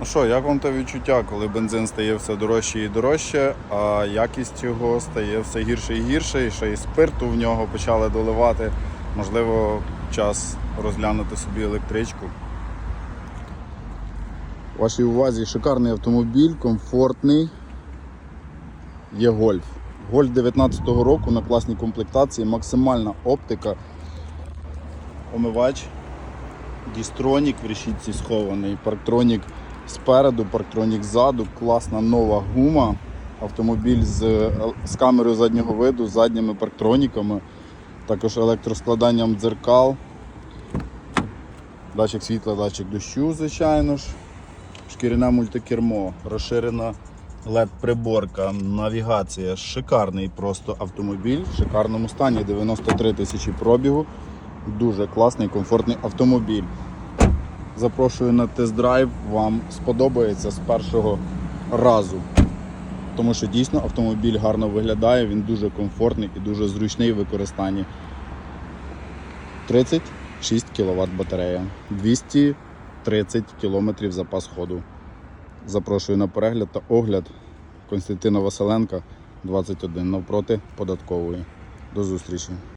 Ну що, як вам те відчуття, коли бензин стає все дорожче і дорожче, а якість його стає все гірше і гірше, і ще й спирту в нього почали доливати. Можливо, час розглянути собі електричку. Вашій увазі шикарний автомобіль, комфортний. Є гольф. Гольф 19-го року на класній комплектації, максимальна оптика, омивач, дістронік в решітці схований, парктронік спереду, парктронік ззаду, класна нова гума. Автомобіль з, з камерою заднього виду, з задніми парктроніками, також електроскладанням дзеркал, датчик світла, датчик дощу, звичайно ж, шкіряне мультикермо, розширена LED-приборка, навігація, шикарний просто автомобіль, в шикарному стані, 93 тисячі пробігу. Дуже класний, комфортний автомобіль. Запрошую на тест-драйв, вам сподобається з першого разу. Тому що дійсно автомобіль гарно виглядає, він дуже комфортний і дуже зручний в використанні. 36 кВт батарея, 230 км запас ходу. Запрошую на перегляд та огляд Константина Василенка 21 навпроти податкової. До зустрічі!